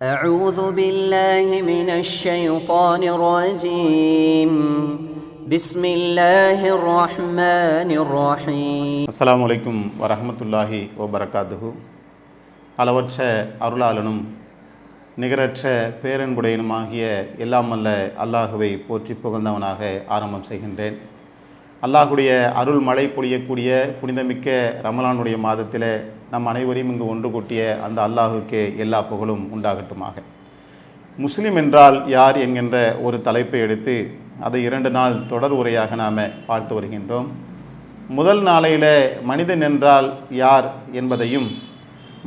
أعوذ بالله من الشيطان الرجيم بسم الله الرحمن الرحيم அஸ்ஸலாமு அலைக்கும் வரஹ்மத்துல்லாஹி வபரகாத்துஹு அளவற்ற அருளாளனும் நிகரற்ற பேரன்புடையனுமாகிய எல்லாம் அல்ல அல்லாஹுவை போற்றி புகழ்ந்தவனாக ஆரம்பம் செய்கின்றேன் அல்லாஹுடைய அருள் மழை பொழியக்கூடிய புனிதமிக்க ரமலானுடைய மாதத்தில் நம் அனைவரையும் இங்கு ஒன்று கூட்டிய அந்த அல்லாஹுக்கே எல்லா புகழும் உண்டாகட்டுமாக. முஸ்லீம் என்றால் யார் என்கின்ற ஒரு தலைப்பை எடுத்து அதை இரண்டு நாள் தொடர் உரையாக நாம் பார்த்து வருகின்றோம். முதல் நாளையில் மனிதன் என்றால் யார் என்பதையும்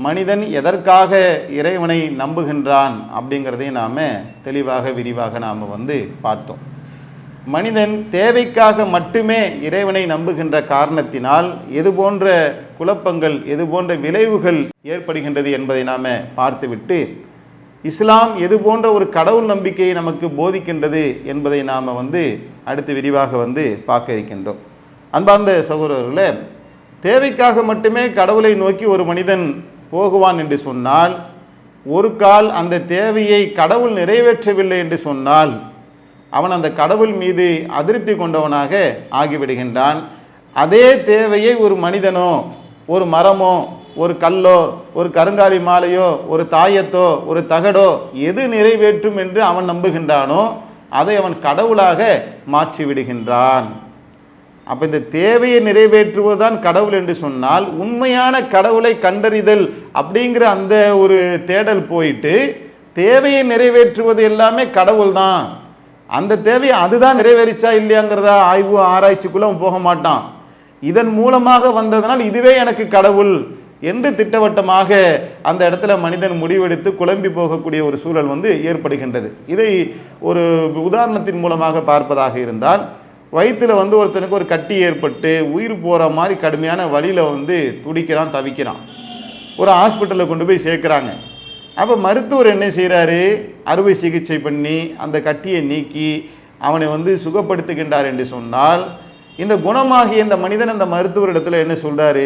மனிதன் எதற்காக இறைவனை நம்புகின்றான் அப்படிங்கிறதையும் நாம் தெளிவாக விரிவாக நாம் வந்து பார்த்தோம். மனிதன் தேவைக்காக மட்டுமே இறைவனை நம்புகின்ற காரணத்தினால் எது போன்ற குழப்பங்கள் எது போன்ற விளைவுகள் ஏற்படுகின்றது என்பதை நாம் பார்த்துவிட்டு இஸ்லாம் எது போன்ற ஒரு கடவுள் நம்பிக்கையை நமக்கு போதிக்கின்றது என்பதை நாம் வந்து அடுத்து விரிவாக வந்து பார்க்க இருக்கின்றோம். அன்பார்ந்த சகோதரர்களே தேவைக்காக மட்டுமே கடவுளை நோக்கி ஒரு மனிதன் போகுவான் என்று சொன்னால் ஒரு கால் அந்த தேவையை கடவுள் நிறைவேற்றவில்லை என்று சொன்னால் அவன் அந்த கடவுள் மீது அதிருப்தி கொண்டவனாக ஆகிவிடுகின்றான். அதே தேவையை ஒரு மனிதனோ ஒரு மரமோ ஒரு கல்லோ ஒரு கருங்காலி மாலையோ ஒரு தாயத்தோ ஒரு தகடோ எது நிறைவேற்றும் என்று அவன் நம்புகின்றானோ அதை அவன் கடவுளாக மாற்றி விடுகின்றான் அப்போ இந்த தேவையை நிறைவேற்றுவதுதான் கடவுள் என்று சொன்னால் உண்மையான கடவுளை கண்டறிதல் அப்படிங்கிற அந்த ஒரு தேடல் போயிட்டு தேவையை நிறைவேற்றுவது எல்லாமே கடவுள் தான் அந்த தேவையை அதுதான் நிறைவேறிச்சா இல்லையாங்கிறத ஆய்வு ஆராய்ச்சிக்குள்ளே அவன் போக மாட்டான். இதன் மூலமாக வந்ததனால் இதுவே எனக்கு கடவுள் என்று திட்டவட்டமாக அந்த இடத்துல மனிதன் முடிவெடுத்து குழம்பி போகக்கூடிய ஒரு சூழல் வந்து ஏற்படுகின்றது. இதை ஒரு உதாரணத்தின் மூலமாக பார்ப்பதாக இருந்தால் வயிற்றில் வந்து ஒருத்தனுக்கு ஒரு கட்டி ஏற்பட்டு உயிர் போகிற மாதிரி கடுமையான வழியில் வந்து துடிக்கிறான் தவிக்கிறான். ஒரு ஹாஸ்பிட்டலில் கொண்டு போய் சேர்க்குறாங்க. அப்போ மருத்துவர் என்ன செய்கிறாரு அறுவை சிகிச்சை பண்ணி அந்த கட்டியை நீக்கி அவனை வந்து சுகப்படுத்துகின்றார் என்று சொன்னால் இந்த குணமாகிய இந்த மனிதன் அந்த மருத்துவரிடத்தில் என்ன சொல்கிறாரு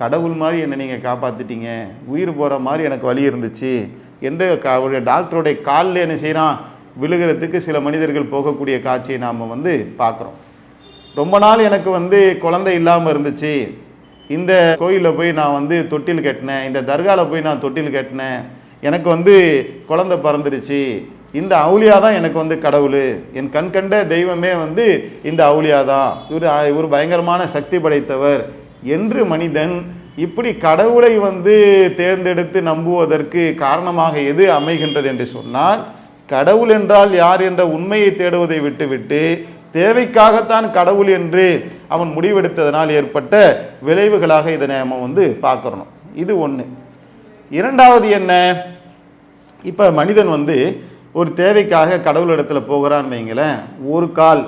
கடவுள் மாதிரி என்னை நீங்கள் காப்பாற்றிட்டீங்க உயிர் போகிற மாதிரி எனக்கு வழி இருந்துச்சு. எந்த அவருடைய டாக்டருடைய காலில் என்ன செய்கிறான் விழுகிறதுக்கு சில மனிதர்கள் போகக்கூடிய காட்சியை நாம் வந்து பார்க்குறோம். ரொம்ப நாள் எனக்கு வந்து குழந்தை இல்லாமல் இருந்துச்சு. இந்த கோயிலில் போய் நான் வந்து தொட்டில் கட்டினேன். இந்த தர்காவில் போய் நான் தொட்டில் கட்டினேன். எனக்கு வந்து குழந்தை பிறந்துருச்சு. இந்த அவுளியா தான் எனக்கு வந்து கடவுள். என் கண் கண்ட தெய்வமே வந்து இந்த அவுளியா தான் இவர் இவர் பயங்கரமான சக்தி படைத்தவர் என்று மனிதன் இப்படி கடவுளை வந்து தேர்ந்தெடுத்து நம்புவதற்கு காரணமாக எது அமைகின்றது என்று சொன்னால் கடவுள் என்றால் யார் என்ற உண்மையை தேடுவதை விட்டுவிட்டு தேவைக்காகத்தான் கடவுள் என்று அவன் முடிவெடுத்ததனால் ஏற்பட்ட விளைவுகளாக இதனை நம்ம வந்து பார்க்குறோம் இது ஒன்று இரண்டாவது என்ன? இப்போ மனிதன் வந்து ஒரு தேவைக்காக கடவுள் இடத்துல போகிறான்னு வைங்களேன் ஒரு கால்.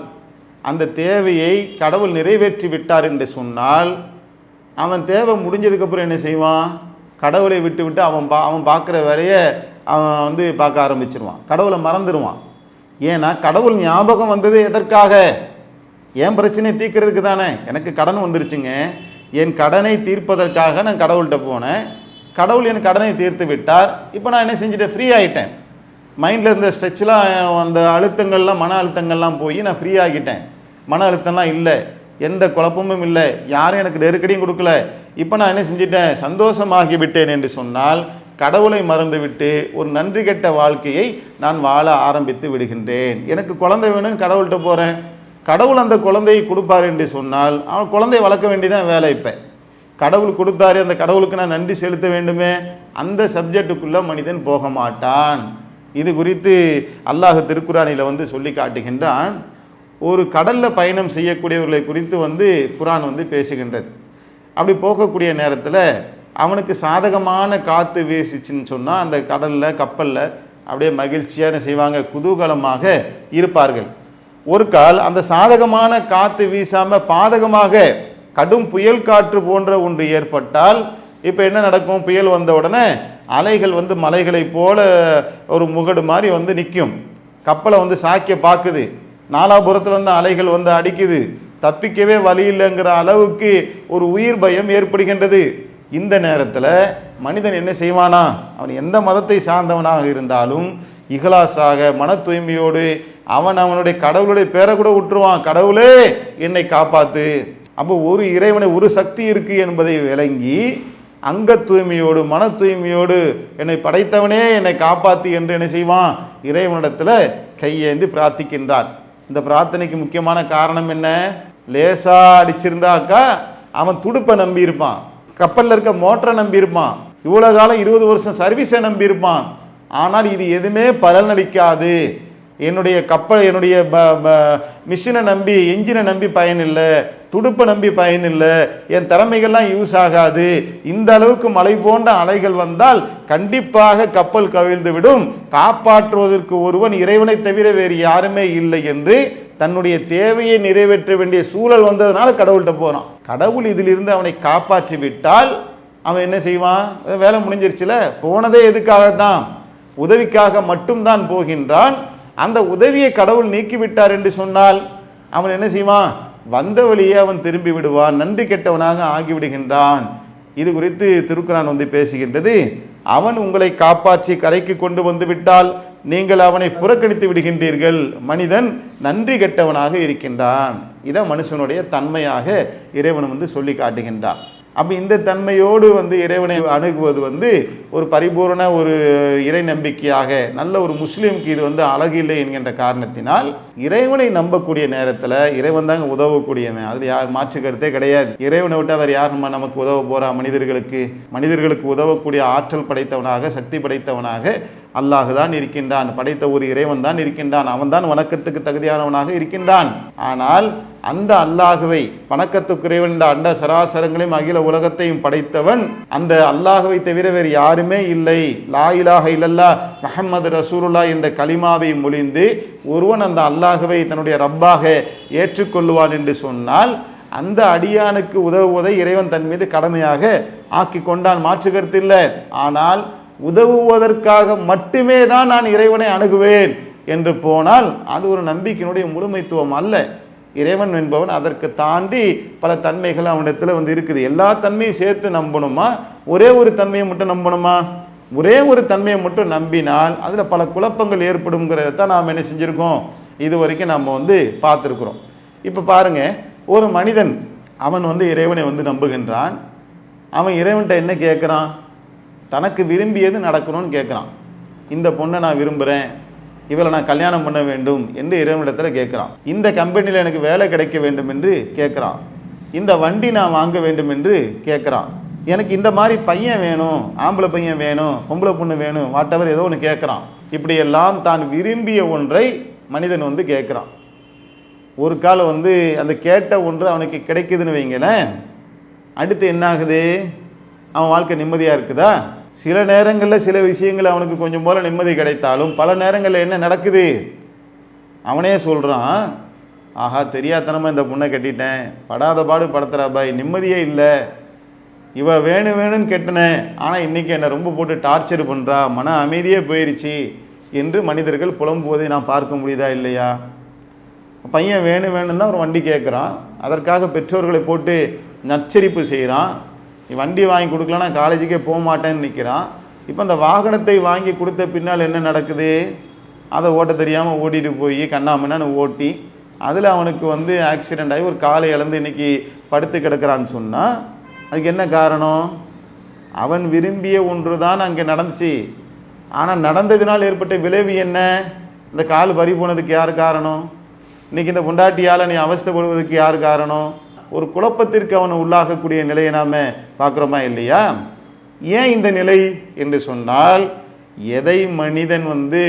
அந்த தேவையை கடவுள் நிறைவேற்றி விட்டார் என்று சொன்னால் அவன் தேவை முடிஞ்சதுக்கப்புறம் என்ன செய்வான்? கடவுளை விட்டு விட்டு அவன் பா அவன் பார்க்குற வேலையை அவன் வந்து பார்க்க ஆரம்பிச்சிருவான். கடவுளை மறந்துடுவான். ஏன்னா கடவுள் ஞாபகம் வந்தது எதற்காக? என் பிரச்சனையை தீர்க்கறதுக்கு தானே? எனக்கு கடன் வந்துருச்சுங்க. என் கடனை தீர்ப்பதற்காக நான் கடவுள்கிட்ட போனேன். கடவுள் என் கடனை தீர்த்து விட்டார். இப்போ நான் என்ன செஞ்சுட்டேன் ஃப்ரீ ஆகிட்டேன் மைண்டில் இருந்த ஸ்ட்ரெச்லாம் அந்த அழுத்தங்கள்லாம் மன அழுத்தங்கள்லாம் போய் நான் ஃப்ரீ ஆகிட்டேன். மன அழுத்தம்லாம் இல்லை. எந்த குழப்பமும் இல்லை. யாரும் எனக்கு நெருக்கடியும் கொடுக்கல. இப்போ நான் என்ன செஞ்சிட்டேன்? சந்தோஷமாகி விட்டேன் என்று சொன்னால் கடவுளை மறந்துவிட்டு ஒரு நன்றி கெட்ட வாழ்க்கையை நான் வாழ ஆரம்பித்து விடுகின்றேன். எனக்கு குழந்தை வேணும்னு கடவுள்கிட்ட போகிறேன் கடவுள் அந்த குழந்தையை கொடுப்பார் என்று சொன்னால் அவன் குழந்தையை வளர்க்க வேண்டியதான் வேலை இப்போ. கடவுள் கொடுத்தாரு அந்த கடவுளுக்கு நான் நன்றி செலுத்த வேண்டுமே அந்த சப்ஜெக்டுக்குள்ளே மனிதன் போக மாட்டான். இது குறித்து அல்லாஹ் திருக்குறானியில் வந்து சொல்லி காட்டுகின்றான். ஒரு கடலில் பயணம் செய்யக்கூடியவர்களை குறித்து வந்து குரான் வந்து பேசுகின்றது. அப்படி போகக்கூடிய நேரத்தில் அவனுக்கு சாதகமான காற்று வீசிச்சுன்னு சொன்னால் அந்த கடலில் கப்பலில் அப்படியே மகிழ்ச்சியாக என்ன செய்வாங்க குதூகலமாக இருப்பார்கள். ஒரு கால் அந்த சாதகமான காற்று வீசாமல் பாதகமாக கடும் புயல் காற்று போன்ற ஒன்று ஏற்பட்டால் இப்போ என்ன நடக்கும்? புயல் வந்த உடனே அலைகள் வந்து மலைகளைப் போல ஒரு முகடு மாதிரி வந்து நிற்கும். கப்பலை வந்து சாக்கிய பார்க்குது நாலாபுரத்தில் வந்து அலைகள் வந்து அடிக்குது. தப்பிக்கவே வழி இல்லைங்கிற அளவுக்கு ஒரு உயிர் பயம் ஏற்படுகின்றது. இந்த நேரத்தில் மனிதன் என்ன செய்வானா? அவன் எந்த மதத்தை சார்ந்தவனாக இருந்தாலும் இகலாசாக மன தூய்மையோடு அவன் அவனுடைய கடவுளுடைய பேரை கூட விட்டுருவான் கடவுளே என்னை காப்பாற்று அப்போ ஒரு இறைவனை ஒரு சக்தி இருக்கு என்பதை விளங்கி அங்க தூய்மையோடு மன தூய்மையோடு என்னை படைத்தவனே என்னை காப்பாற்றி என்று என்ன செய்வான்? இறைவனிடத்தில் கையேந்தி பிரார்த்திக்கின்றான். இந்த பிரார்த்தனைக்கு முக்கியமான காரணம் என்ன? லேசா அடிச்சிருந்தாக்கா அவன் துடுப்பை நம்பியிருப்பான் கப்பலில் இருக்க மோட்டரை நம்பியிருப்பான் இவ்வளோ காலம் இருபது வருஷம் சர்வீஸை நம்பியிருப்பான் ஆனால் இது எதுவுமே பலனளிக்காது. என்னுடைய கப்பல் என்னுடைய மிஷினை நம்பி என்ஜினை நம்பி பயன் இல்லை துடுப்பை நம்பி பயன் இல்லை என் திறமைகள்லாம் யூஸ் ஆகாது. இந்த அளவுக்கு மலை போன்ற அலைகள் வந்தால் கண்டிப்பாக கப்பல் கவிழ்ந்துவிடும் காப்பாற்றுவதற்கு ஒருவன் இறைவனை தவிர வேறு யாருமே இல்லை என்று தன்னுடைய தேவையை நிறைவேற்ற வேண்டிய சூழல் வந்ததுனால கடவுள்கிட்ட போகிறான் கடவுள் இதிலிருந்து அவனை காப்பாற்றி விட்டால் அவன் என்ன செய்வான்? வேலை முடிஞ்சிருச்சுல? போனதே எதுக்காக தான் உதவிக்காக மட்டும்தான் போகின்றான். அந்த உதவியை கடவுள் நீக்கிவிட்டார் என்று சொன்னால் அவன் என்ன செய்வான்? வந்த வழியே அவன் திரும்பி விடுவான். நன்றி கெட்டவனாக ஆகிவிடுகின்றான். இது குறித்து திருக்குறான் வந்து பேசுகின்றது. அவன் உங்களை காப்பாற்றி கரைக்கு கொண்டு வந்து விட்டால் நீங்கள் அவனை புறக்கணித்து விடுகின்றீர்கள். மனிதன் நன்றி கெட்டவனாக இருக்கின்றான். இதை மனுஷனுடைய தன்மையாக இறைவன் வந்து சொல்லி காட்டுகின்றான். அப்போ இந்த தன்மையோடு வந்து இறைவனை அணுகுவது வந்து ஒரு பரிபூரண ஒரு இறை நம்பிக்கையாக நல்ல ஒரு முஸ்லீமுக்கு இது வந்து அழகில்லை என்கின்ற காரணத்தினால் இறைவனை நம்பக்கூடிய நேரத்தில் இறைவன் தாங்க உதவக்கூடியவன். அதில் யார் மாற்று கருத்தே கிடையாது. இறைவனை விட்டு அவர் யார் நம்ம நமக்கு உதவ போகிறா மனிதர்களுக்கு மனிதர்களுக்கு உதவக்கூடிய ஆற்றல் படைத்தவனாக சக்தி படைத்தவனாக அல்லாஹ் தான் இருக்கின்றான். படைத்த ஒரு இறைவன் தான் இருக்கின்றான். அவன் தான் வணக்கத்துக்கு தகுதியானவனாக இருக்கின்றான். ஆனால் அந்த அல்லாஹுவை வணக்கத்துக்குரியவன் இந்த அண்ட சராசரங்களையும் அகில உலகத்தையும் படைத்தவன் அந்த அல்லாஹுவை தவிர வேறு யாருமே இல்லை. லா இலாக இல்லல்லா முஹம்மது ரசூலுல்லா என்ற கலிமாவை மொழிந்து ஒருவன் அந்த அல்லாஹுவை தன்னுடைய ரப்பாக ஏற்றுக்கொள்வான் என்று சொன்னால் அந்த அடியானுக்கு உதவுவதை இறைவன் தன் மீது கடமையாக ஆக்கி கொண்டான். மாற்று கருத்து இல்லை. ஆனால் உதவுவதற்காக மட்டுமே தான் நான் இறைவனை அணுகுவேன் என்று போனால் அது ஒரு நம்பிக்கையினுடைய முழுமைத்துவம் அல்ல. இறைவன் என்பவன் அதற்கு தாண்டி பல தன்மைகள் அவனிடத்தில் வந்து இருக்குது. எல்லா தன்மையும் சேர்த்து நம்பணுமா? ஒரே ஒரு தன்மையை மட்டும் நம்பணுமா? ஒரே ஒரு தன்மையை மட்டும் நம்பினால் அதில் பல குழப்பங்கள் ஏற்படுங்கிறத தான் நாம் என்ன செஞ்சுருக்கோம்? இது வரைக்கும் நம்ம வந்து பார்த்துருக்குறோம். இப்போ பாருங்க ஒரு மனிதன் அவன் வந்து இறைவனை வந்து நம்புகின்றான். அவன் இறைவன்கிட்ட என்ன கேட்குறான் தனக்கு விரும்பியது நடக்கணும்னு கேட்குறான் இந்த பொண்ணை நான் விரும்புகிறேன் இவளை நான் கல்யாணம் பண்ண வேண்டும் என்று இறைவனிடத்தில் கேட்குறான். இந்த கம்பெனியில் எனக்கு வேலை கிடைக்க வேண்டும் என்று கேட்குறான். இந்த வண்டி நான் வாங்க வேண்டும் என்று கேட்குறான். எனக்கு இந்த மாதிரி பையன் வேணும் ஆம்பளை பையன் வேணும் பொம்பளை பொண்ணு வேணும் வாட்டவர் ஏதோ ஒன்று கேட்குறான். இப்படியெல்லாம் தான் விரும்பிய ஒன்றை மனிதன் வந்து கேட்குறான். ஒரு காலம் வந்து அந்த கேட்ட ஒன்று அவனுக்கு கிடைக்குதுன்னு வைங்களேன். அடுத்து என்ன ஆகுது அவன் வாழ்க்கை நிம்மதியாக இருக்குதா? சில நேரங்களில் சில விஷயங்கள் அவனுக்கு கொஞ்சம் போல நிம்மதி கிடைத்தாலும் பல நேரங்களில் என்ன நடக்குது? அவனே சொல்கிறான் ஆஹா தெரியாதனமாக இந்த பொண்ணை கட்டிட்டேன். படாத பாடு படுத்துறா பாய் நிம்மதியே இல்லை. இவ வேணும் வேணும்னு கெட்டினேன் ஆனால் இன்றைக்கி என்னை ரொம்ப போட்டு டார்ச்சர் பண்ணுறா மன அமைதியே போயிடுச்சு என்று மனிதர்கள் புலம்புவதை நான் பார்க்க முடியுதா இல்லையா? பையன் வேணும் வேணும் தான் ஒரு வண்டி கேட்குறான் அதற்காக பெற்றோர்களை போட்டு நச்சரிப்பு செய்கிறான் நீ வண்டி வாங்கி கொடுக்கலன்னா காலேஜுக்கே போக மாட்டேன்னு நிற்கிறான் இப்போ அந்த வாகனத்தை வாங்கி கொடுத்த பின்னால் என்ன நடக்குது? அதை ஓட்ட தெரியாமல் ஓட்டிகிட்டு போய் கண்ணாமண்ணான்னு ஓட்டி அதில் அவனுக்கு வந்து ஆக்சிடெண்ட் ஆகி ஒரு காலை இழந்து இன்னைக்கு படுத்து கிடக்கிறான்னு சொன்னால் அதுக்கு என்ன காரணம்? அவன் விரும்பிய ஒன்று தான் அங்கே நடந்துச்சு. ஆனால் நடந்ததினால் ஏற்பட்ட விளைவு என்ன? இந்த கால் பறி போனதுக்கு யார் காரணம்? இன்னைக்கு இந்த பொண்டாட்டியால் நீ அவஸ்தைப்படுவதற்கு யார் காரணம்? ஒரு குழப்பத்திற்கு அவனை உள்ளாகக்கூடிய நிலையை நாம் பார்க்குறோமா இல்லையா? ஏன் இந்த நிலை என்று சொன்னால் எதை மனிதன் வந்து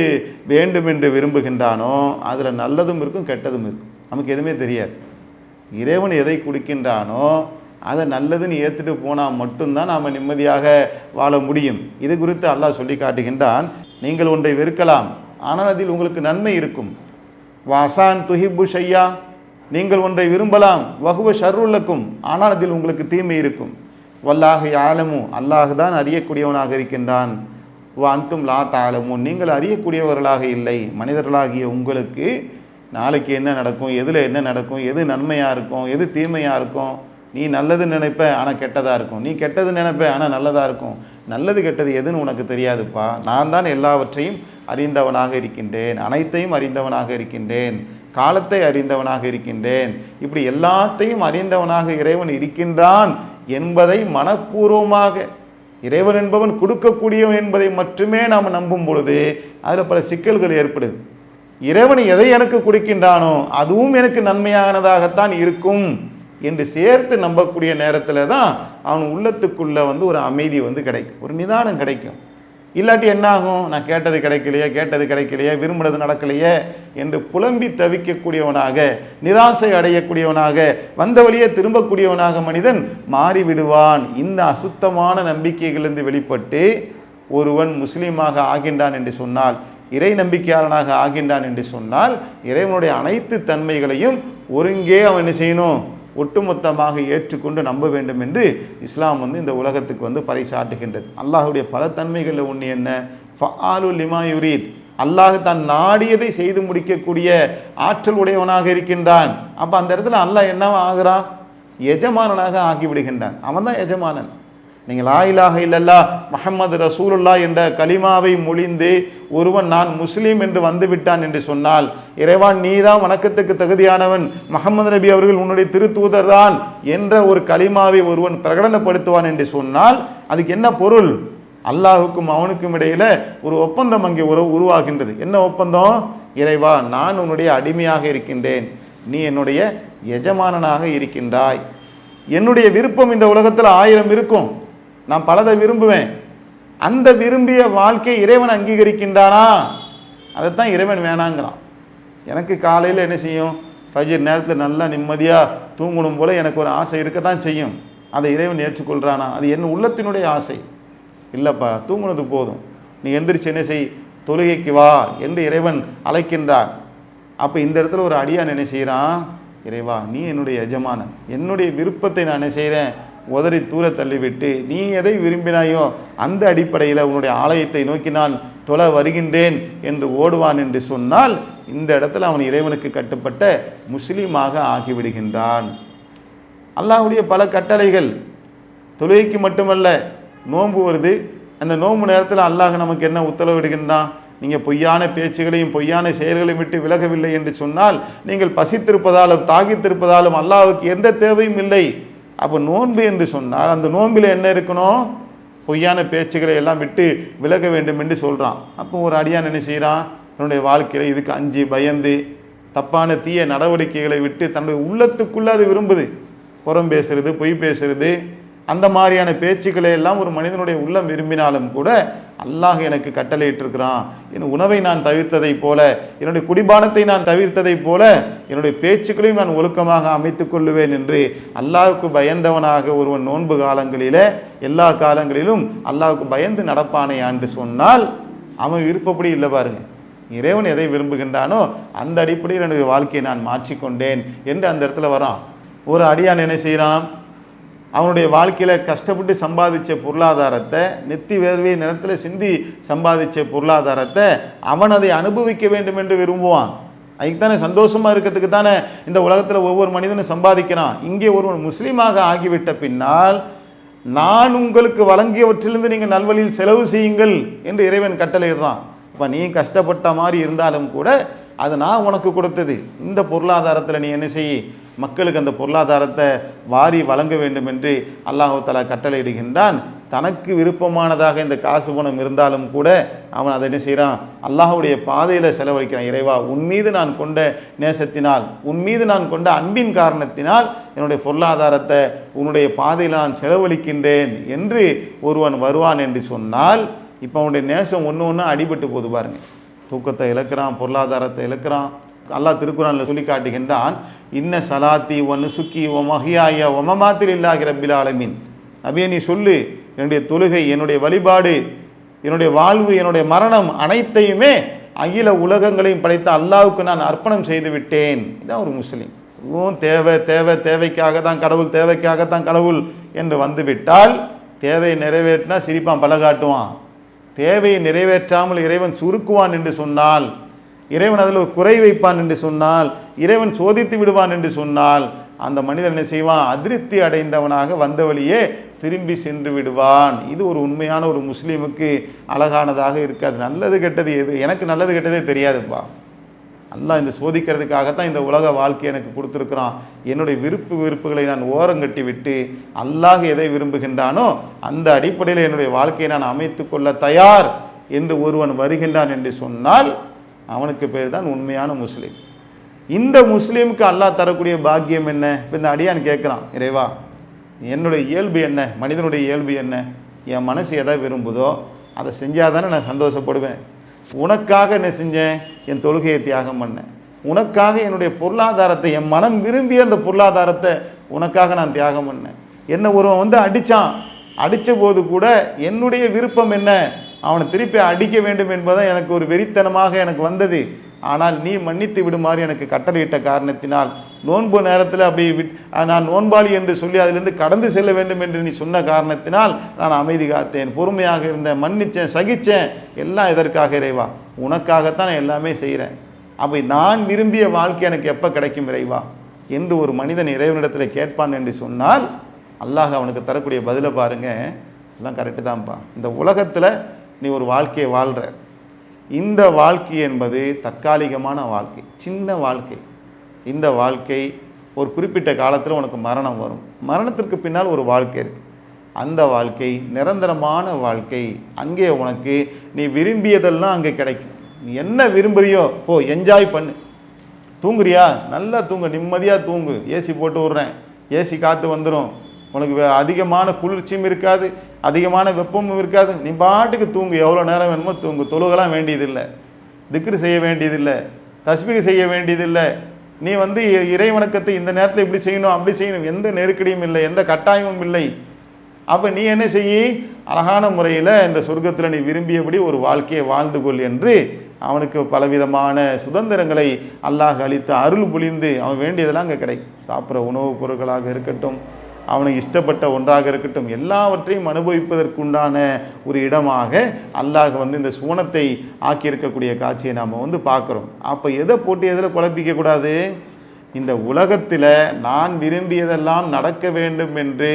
வேண்டும் என்று விரும்புகின்றானோ அதில் நல்லதும் இருக்கும் கெட்டதும் இருக்கும். நமக்கு எதுவுமே தெரியாது. இறைவன் எதை கொடுக்கின்றானோ அதை நல்லதுன்னு ஏற்றுட்டு போனால் மட்டும்தான் நாம் நிம்மதியாக வாழ முடியும். இது குறித்து அல்லாஹ் சொல்லி காட்டுகின்றான் நீங்கள் ஒன்றை வெறுக்கலாம் ஆனால் அதில் உங்களுக்கு நன்மை இருக்கும். வாசான் துஹிபு ஷையா நீங்கள் ஒன்றை விரும்பலாம். வகுவ ஷர்ருல்லக்கும். ஆனால் அதில் உங்களுக்கு தீமை இருக்கும். வல்லாஹ் ஆலமு. அல்லாஹ் தான் அறியக்கூடியவனாக இருக்கின்றான். அந்தும் லா தாளமும் நீங்கள் அறியக்கூடியவர்களாக இல்லை. மனிதர்களாகிய உங்களுக்கு நாளைக்கு என்ன நடக்கும்? எதில் என்ன நடக்கும்? எது நன்மையாக இருக்கும்? எது தீமையாக இருக்கும்? நீ நல்லது நினைப்ப ஆனால் கெட்டதாக இருக்கும். நீ கெட்டது நினைப்ப ஆனால் நல்லதாக இருக்கும். நல்லது கெட்டது எதுன்னு உனக்கு தெரியாதுப்பா. நான் தான் எல்லாவற்றையும் அறிந்தவனாக இருக்கின்றேன். அனைத்தையும் அறிந்தவனாக இருக்கின்றேன். காலத்தை அறிந்தவனாக இருக்கின்றேன். இப்படி எல்லாத்தையும் அறிந்தவனாக இறைவன் இருக்கின்றான் என்பதை மனப்பூர்வமாக இறைவன் என்பவன் கொடுக்கக்கூடியவன் என்பதை மட்டுமே நாம் நம்பும் பொழுது அதில் பல சிக்கல்கள் ஏற்படுது. இறைவன் எதை எனக்கு கொடுக்கின்றானோ அதுவும் எனக்கு நன்மையானதாகத்தான் இருக்கும் என்று சேர்த்து நம்பக்கூடிய நேரத்தில் தான் அவன் உள்ளத்துக்குள்ளே வந்து ஒரு அமைதி வந்து கிடைக்கும். ஒரு நிதானம் கிடைக்கும். இல்லாட்டி என்ன ஆகும்? நான் கேட்டது கிடைக்கலையே கேட்டது கிடைக்கலையே விரும்புனது நடக்கலையே என்று புலம்பி தவிக்கக்கூடியவனாக நிராசை அடையக்கூடியவனாக வந்த வழியே திரும்பக்கூடியவனாக மனிதன் மாறிவிடுவான். இந்த அசுத்தமான நம்பிக்கைகளிலிருந்து வெளிப்பட்டு ஒருவன் முஸ்லீமாக ஆகின்றான் என்று சொன்னால் இறை நம்பிக்கையாளனாக ஆகின்றான் என்று சொன்னால் இறைவனுடைய அனைத்து தன்மைகளையும் ஒருங்கே அவன் என்ன செய்யணும்? ஒட்டுமொத்தமாக ஏற்றுக்கொண்டு நம்ப வேண்டும் என்று இஸ்லாம் வந்து இந்த உலகத்துக்கு வந்து பறைசாட்டுகின்றது அல்லாஹுடைய பல தன்மைகளில் ஒன்று என்ன? ஃபஆலு லிமா யுரீத். அல்லாஹ் தான் நாடியதை செய்து முடிக்கக்கூடிய ஆற்றல் உடையவனாக இருக்கின்றான். அப்போ அந்த இடத்துல அல்லாஹ் என்னவா ஆகிறான்? எஜமானனாக ஆகிவிடுகின்றான். அவன் தான் எஜமானன். நீங்கள் லாயிலாக இல்லல்லா மஹம்மது ரசூலுல்லா என்ற கலிமாவை மொழிந்து ஒருவன் நான் முஸ்லீம் என்று வந்து விட்டான் என்று சொன்னால் இறைவான் நீதான் வணக்கத்துக்கு தகுதியானவன். முகமது நபி அவர்கள் உன்னுடைய திருத்தூதர் தான் என்ற ஒரு கலிமாவை ஒருவன் பிரகடனப்படுத்துவான் என்று சொன்னால் அதுக்கு என்ன பொருள்? அல்லாஹுக்கும் அவனுக்கும் இடையில ஒரு ஒப்பந்தம் அங்கே உறவு உருவாகின்றது. என்ன ஒப்பந்தம்? இறைவா நான் உன்னுடைய அடிமையாக இருக்கின்றேன். நீ என்னுடைய எஜமானனாக இருக்கின்றாய். என்னுடைய விருப்பம் இந்த உலகத்தில் ஆயிரம் இருக்கும். நான் பலதை விரும்புவேன். அந்த விரும்பிய வாழ்க்கையை இறைவன் அங்கீகரிக்கின்றானா? அதைத்தான் இறைவன் வேணாங்கிறான். எனக்கு காலையில் என்ன செய்யும்? ஃபஜர் நேரத்தில் நல்லா நிம்மதியாக தூங்கணும் போல எனக்கு ஒரு ஆசை இருக்கத்தான் செய்யும். அதை இறைவன் ஏற்றுக்கொள்கிறானா அது என் உள்ளத்தினுடைய ஆசை. இல்லைப்பா தூங்குனது போதும். நீ எந்திரிச்சு என்ன செய்? தொழுகைக்கு வா என்று இறைவன் அழைக்கின்றான். அப்போ இந்த இடத்துல ஒரு அடியான் என்ன செய்கிறான் இறைவா நீ என்னுடைய எஜமானன். என்னுடைய விருப்பத்தை நான் என்ன செய்கிறேன் உதறி தூர தள்ளிவிட்டு நீ எதை விரும்பினாயோ அந்த அடிப்படையில் உன்னுடைய ஆலயத்தை நோக்கி நான் தொலை வருகின்றேன் என்று ஓடுவான் என்று சொன்னால் இந்த இடத்துல அவன் இறைவனுக்கு கட்டுப்பட்ட முஸ்லீமாக ஆகிவிடுகின்றான். அல்லாஹ்வுடைய பல கட்டளைகள் தொழுகைக்கு மட்டுமல்ல நோன்பு வருது. அந்த நோன்பு நேரத்தில் அல்லாஹ் நமக்கு என்ன உத்தரவிடுகின்றான் நீங்கள் பொய்யான பேச்சுகளையும் பொய்யான செயல்களையும் விட்டு விலகவில்லை என்று சொன்னால் நீங்கள் பசித்திருப்பதாலும் தாகித்திருப்பதாலும் அல்லாவுக்கு எந்த தேவையும் இல்லை. அப்போ நோன்பு என்று சொன்னால் அந்த நோன்பில் என்ன இருக்கணும்? பொய்யான பேச்சுகளை எல்லாம் விட்டு விலக வேண்டும் என்று சொல்கிறான் அப்போ ஒரு அடியான் என்ன செய்கிறான் தன்னுடைய வாழ்க்கையில் இதுக்கு அஞ்சு பயந்து தப்பான தீய நடவடிக்கைகளை விட்டு தன்னுடைய உள்ளத்துக்குள்ளே அது விரும்புது. புறம் பேசுறது பொய் பேசுறது அந்த மாதிரியான பேச்சுக்களை எல்லாம் ஒரு மனிதனுடைய உள்ளம் விரும்பினாலும் கூட அல்லாஹ் எனக்கு கட்டளையிட்டிருக்கிறான். என் உணவை நான் தவிர்த்ததைப் போல என்னுடைய குடிபானத்தை நான் தவிர்த்ததைப் போல என்னுடைய பேச்சுக்களையும் நான் ஒழுக்கமாக அமைத்து கொள்ளுவேன் என்று அல்லாவுக்கு பயந்தவனாக ஒருவன் நோன்பு காலங்களில் எல்லா காலங்களிலும் அல்லாவுக்கு பயந்து நடப்பானே என்று சொன்னால் அவன் விருப்பப்படி இல்லை பாருங்க. இறைவன் எதை விரும்புகின்றானோ அந்த அடிப்படையில் என்னுடைய வாழ்க்கையை நான் மாற்றிக்கொண்டேன் என்று அந்த இடத்துல வரான். ஒரு அடியான் என்ன செய்கிறான்? அவனுடைய வாழ்க்கையில் கஷ்டப்பட்டு சம்பாதிச்ச பொருளாதாரத்தை நெத்தி வேர்வை நிலத்தில் சிந்தி சம்பாதிச்ச பொருளாதாரத்தை அவன் அதை அனுபவிக்க வேண்டும் என்று விரும்புவான். அதுக்கு தானே சந்தோஷமாக இருக்கிறதுக்கு தானே இந்த உலகத்தில் ஒவ்வொரு மனிதனும் சம்பாதிக்கிறான். இங்கே ஒருவன் முஸ்லீமாக ஆகிவிட்ட பின்னால் நான் உங்களுக்கு வழங்கியவற்றிலிருந்து நீங்கள் நல்வழியில் செலவு செய்யுங்கள் என்று இறைவன் கட்டளையிடுறான். இப்போ நீ கஷ்டப்பட்ட மாதிரி இருந்தாலும் கூட அது நான் உனக்கு கொடுத்தது. இந்த பொருளாதாரத்தில் நீ என்ன செய்ய? மக்களுக்கு அந்த பொருளாதாரத்தை வாரி வழங்க வேண்டும் என்று அல்லாஹாலா கட்டளையிடுகின்றான். தனக்கு விருப்பமானதாக இந்த காசு பணம் இருந்தாலும் கூட அவன் அதை என்ன செய்கிறான் அல்லாஹுடைய பாதையில் செலவழிக்கிறான். இறைவா உன் மீது நான் கொண்ட நேசத்தினால் உன் மீது நான் கொண்ட அன்பின் காரணத்தினால் என்னுடைய பொருளாதாரத்தை உன்னுடைய பாதையில் நான் செலவழிக்கின்றேன் என்று ஒருவன் வருவான் என்று சொன்னால் இப்போ அவனுடைய நேசம் ஒன்று ஒன்று அடிபட்டு போது பாருங்க. தூக்கத்தை இழக்கிறான் பொருளாதாரத்தை இழக்கிறான். அல்லாஹ் திருக்குறானில் சொல்லி காட்டுகின்றான் இன்ன சலாத்தி ஒன்னு சுக்கி ஒ மஹியாய ஒமமாத்தில் இல்லாகி ரப்பில் ஆலமின். நபியே நீ சொல்லு என்னுடைய தொழுகை என்னுடைய வழிபாடு என்னுடைய வாழ்வு என்னுடைய மரணம் அனைத்தையுமே அகில உலகங்களையும் படைத்த அல்லாவுக்கு நான் அர்ப்பணம் செய்து விட்டேன். இதான் ஒரு முஸ்லீம். இதுவும் தேவை தேவை தேவைக்காக தான் கடவுள் தேவைக்காக தான் கடவுள் என்று வந்துவிட்டால் தேவையை நிறைவேற்றினா சிரிப்பான் பல காட்டுவான் தேவையை நிறைவேற்றாமல் இறைவன் சுருக்குவான் என்று சொன்னால் இறைவன் அதில் ஒரு குறை வைப்பான் என்று சொன்னால் இறைவன் சோதித்து விடுவான் என்று சொன்னால் அந்த மனிதன் என்ன செய்வான்? அதிருப்தி அடைந்தவனாக வந்த வழியே திரும்பி சென்று விடுவான். இது ஒரு உண்மையான ஒரு முஸ்லீமுக்கு அழகானதாக இருக்காது நல்லது கெட்டது எது? எனக்கு நல்லது கெட்டதே தெரியாதுப்பா. அல்லாஹ் இந்த சோதிக்கிறதுக்காகத்தான் இந்த உலக வாழ்க்கை எனக்கு கொடுத்துருக்குறான். என்னுடைய விருப்பு விருப்புகளை நான் ஓரங்கட்டி விட்டு அல்லாஹ் எதை விரும்புகின்றானோ அந்த அடிப்படையில் என்னுடைய வாழ்க்கையை நான் அமைத்து கொள்ள தயார் என்று ஒருவன் வருகின்றான் என்று சொன்னால் அவனுக்கு பேர் தான் உண்மையான முஸ்லீம். இந்த முஸ்லீமுக்கு அல்லாஹ் தரக்கூடிய பாக்கியம் என்ன? இப்போ இந்த அடியான் கேட்குறான் இறைவா என்னுடைய இயல்பு என்ன? மனிதனுடைய இயல்பு என்ன? என் மனசு எதை விரும்புதோ அதை செஞ்சால் தானே நான் சந்தோஷப்படுவேன். உனக்காக என்ன செஞ்சேன்? என் தொழுகையை தியாகம் பண்ணேன். உனக்காக என்னுடைய பொருளாதாரத்தை என் மனம் விரும்பிய அந்த பொருளாதாரத்தை உனக்காக நான் தியாகம் பண்ணேன். என்ன ஒருவன் வந்து அடித்தான் அடித்த போது கூட என்னுடைய விருப்பம் என்ன? அவனை திருப்பி அடிக்க வேண்டும் என்பதை எனக்கு ஒரு வெறித்தனமாக எனக்கு வந்தது. ஆனால் நீ மன்னித்து விடுமாறு எனக்கு கட்டளையிட்ட காரணத்தினால் நோன்பு நேரத்தில் அப்படி நான் நோன்பாளி என்று சொல்லி அதிலிருந்து கடந்து செல்ல வேண்டும் என்று நீ சொன்ன காரணத்தினால் நான் அமைதி காத்தேன் பொறுமையாக இருந்தேன் மன்னித்தேன் சகித்தேன் எல்லாம் இதற்காக இறைவா. உனக்காகத்தான் நான் எல்லாமே செய்கிறேன் அப்படி நான் விரும்பிய வாழ்க்கை எனக்கு எப்போ கிடைக்கும் இறைவா? என்று ஒரு மனிதன் இறைவனிடத்தில் கேட்பான் என்று சொன்னால் அல்லாஹ் அவனுக்கு தரக்கூடிய பதிலை பாருங்கள் எல்லாம் கரெக்டு தான்ப்பா. இந்த உலகத்தில் நீ ஒரு வாழ்க்கையை வாழ்கிற இந்த வாழ்க்கை என்பது தற்காலிகமான வாழ்க்கை சின்ன வாழ்க்கை. இந்த வாழ்க்கை ஒரு குறிப்பிட்ட காலத்தில் உனக்கு மரணம் வரும். மரணத்திற்கு பின்னால் ஒரு வாழ்க்கை இருக்குது அந்த வாழ்க்கை நிரந்தரமான வாழ்க்கை. அங்கே உனக்கு நீ விரும்பியதெல்லாம் அங்கே கிடைக்கும். நீ என்ன விரும்புகிறியோ போ என்ஜாய் பண்ணு. தூங்குறியா? நல்லா தூங்கு நிம்மதியாக தூங்கு. ஏசி போட்டு விட்றேன். ஏசி காற்று வந்துடும் உனக்கு வே- அதிகமான குளிர்ச்சியும் இருக்காது அதிகமான வெப்பமும் இருக்காது. நீ பாட்டுக்கு தூங்கு. எவ்வளோ நேரம் வேணுமோ தூங்கு. தொழுகலாம் வேண்டியதில்லை. திக்ரு செய்ய வேண்டியதில்லை. தஸ்பீக செய்ய வேண்டியதில்லை. நீ வந்து இறை வணக்கத்தை இந்த நேரத்தில் இப்படி செய்யணும் அப்படி செய்யணும். எந்த நெருக்கடியும் இல்லை எந்த கட்டாயமும் இல்லை. அப்போ நீ என்ன செய்யி? அழகான முறையில் இந்த சொர்க்கத்தில் நீ விரும்பியபடி ஒரு வாழ்க்கையை வாழ்ந்து கொள் என்று அவனுக்கு பலவிதமான சுதந்திரங்களை அல்லாஹ் அளித்து அருள் புரிந்து அவன் வேண்டியதெல்லாம் அங்கே கிடைக்கும். சாப்பிட்ற உணவுப் பொருட்களாக இருக்கட்டும் அவனுக்கு இஷ்டப்பட்ட ஒன்றாக இருக்கட்டும். எல்லாவற்றையும் அனுபவிப்பதற்குண்டான ஒரு இடமாக அல்லாஹ் வந்து இந்த சுவனத்தை ஆக்கியிருக்கக்கூடிய காட்சியை நாம் வந்து பார்க்குறோம். அப்போ எதை போட்டு எதில் குழப்பிக்கக்கூடாது இந்த உலகத்தில் நான் விரும்பியதெல்லாம் நடக்க வேண்டும் என்று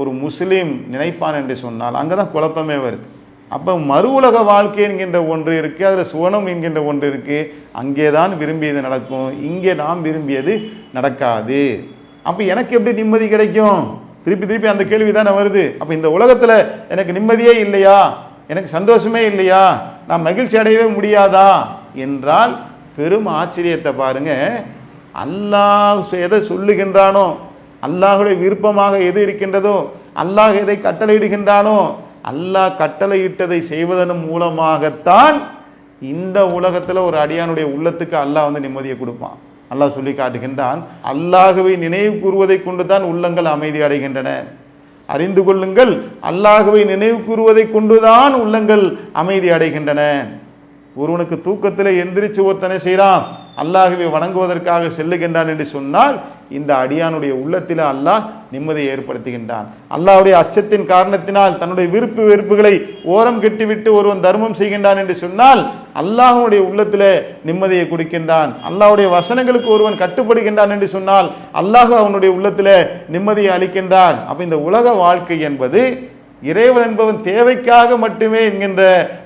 ஒரு முஸ்லீம் நினைப்பான் என்று சொன்னால் அங்கே தான் குழப்பமே வருது. அப்போ மறு உலக வாழ்க்கை என்கின்ற ஒன்று இருக்குது அதில் சுவனம் என்கின்ற ஒன்று இருக்குது அங்கே தான் விரும்பியது நடக்கும். இங்கே நாம் விரும்பியது நடக்காது. அப்போ எனக்கு எப்படி நிம்மதி கிடைக்கும்? திருப்பி திருப்பி அந்த கேள்வி தானே வருது. அப்போ இந்த உலகத்தில் எனக்கு நிம்மதியே இல்லையா? எனக்கு சந்தோஷமே இல்லையா? நான் மகிழ்ச்சி அடையவே முடியாதா? என்றால் பெரும் ஆச்சரியத்தை பாருங்க. அல்லாஹ் எதை சொல்லுகின்றானோ அல்லாஹுடைய விருப்பமாக எது இருக்கின்றதோ அல்லாஹ் எதை கட்டளையிடுகின்றானோ அல்லாஹ் கட்டளையிட்டதை செய்வதன் மூலமாகத்தான் இந்த உலகத்தில் ஒரு அடியானுடைய உள்ளத்துக்கு அல்லாஹ் வந்து நிம்மதியை கொடுப்பான். அல்லாஹ் சொல்லி காட்டுகின்றான் அல்லாகவே நினைவு கூறுவதை கொண்டு தான் உள்ளங்கள் அமைதி அடைகின்றன. அறிந்து கொள்ளுங்கள் அல்லாகவே நினைவு கூறுவதை கொண்டுதான் உள்ளங்கள் அமைதி அடைகின்றன. ஒருவனுக்கு தூக்கத்தில் எந்திரிச்சு ஒருத்தனை செய்கிறான் அல்லாஹுவை வணங்குவதற்காக செல்லுகின்றான் என்று சொன்னால் இந்த அடியானுடைய உள்ளத்தில் அல்லாஹ் நிம்மதியை ஏற்படுத்துகின்றான். அல்லாஹுடைய அச்சத்தின் காரணத்தினால் தன்னுடைய விருப்பு வெறுப்புகளை ஓரம் கெட்டிவிட்டு ஒருவன் தர்மம் செய்கின்றான் என்று சொன்னால் அல்லாஹுடைய உள்ளத்தில் நிம்மதியை கொடுக்கின்றான். அல்லாஹுடைய வசனங்களுக்கு ஒருவன் கட்டுப்படுகின்றான் என்று சொன்னால் அல்லாஹ் அவனுடைய உள்ளத்தில் நிம்மதியை அளிக்கின்றான். அப்போ இந்த உலக வாழ்க்கை என்பது இறைவன் என்பவன் தேவைக்காக மட்டுமே என்கின்ற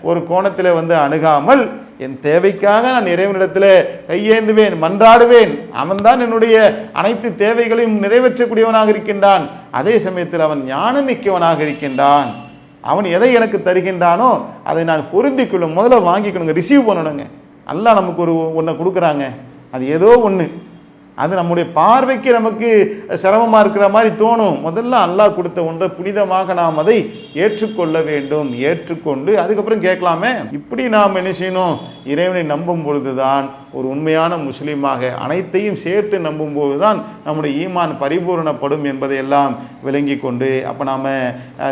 ஒரு கோணத்தில் வந்து அணுகாமல் என் தேவைக்காக நான் இறைவனிடத்தில் கையேந்துவேன் மன்றாடுவேன். அவன்தான் என்னுடைய அனைத்து தேவைகளையும் நிறைவேற்றக்கூடியவனாக இருக்கின்றான். அதே சமயத்தில் அவன் ஞானமிக்கவனாக இருக்கின்றான். அவன் எதை எனக்கு தருகின்றானோ அதை நான் பொருந்திக்கொள்ளும். முதல்ல வாங்கிக்கணுங்க ரிசீவ் பண்ணணுங்க. நல்லா நமக்கு ஒரு ஒன்றை கொடுக்குறாங்க. அது ஏதோ ஒன்று அது நம்முடைய பார்வைக்கு நமக்கு சிரமமாக இருக்கிற மாதிரி தோணும். முதல்ல அல்லாஹ் கொடுத்த ஒன்றை புனிதமாக நாம் அதை ஏற்றுக்கொள்ள வேண்டும். ஏற்றுக்கொண்டு அதுக்கப்புறம் கேட்கலாமே. இப்படி நாம் என்ன செய்யணும்? இறைவனை நம்பும் பொழுதுதான் ஒரு உண்மையான முஸ்லீமாக அனைத்தையும் சேர்த்து நம்பும்போது தான் நம்முடைய ஈமான் பரிபூரணப்படும் என்பதையெல்லாம் விளங்கி கொண்டு அப்போ நாம்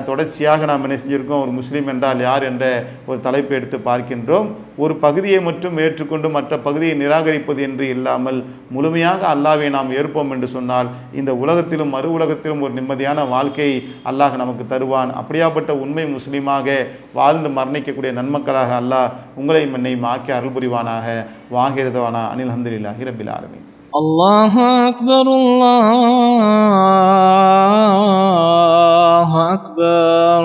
தொடர்ச்சியாக நாம் என்ன செஞ்சுருக்கோம்? ஒரு முஸ்லீம் என்றால் யார் என்ற ஒரு தலைப்பு எடுத்து பார்க்கின்றோம். ஒரு பகுதியை மட்டும் ஏற்றுக்கொண்டு மற்ற பகுதியை நிராகரிப்பது என்று இல்லாமல் முழுமையாக அல்லாவை நாம் ஏற்போம் என்று சொன்னால் இந்த உலகத்திலும் மறு உலகத்திலும் ஒரு நிம்மதியான வாழ்க்கையை அல்லாஹ் நமக்கு தருவான். அப்படியாப்பட்ட உண்மை முஸ்லீமாக வாழ்ந்து மரணிக்கக்கூடிய நன்மக்களாக அல்லாஹ் உங்களையும் என்னையும் ஆக்கி அருள் புரிவானாக வாகிரதவானா அனில் ஹம்துலில்லாஹி ரபில் ஆலமீன் الله أكبر الله أكبر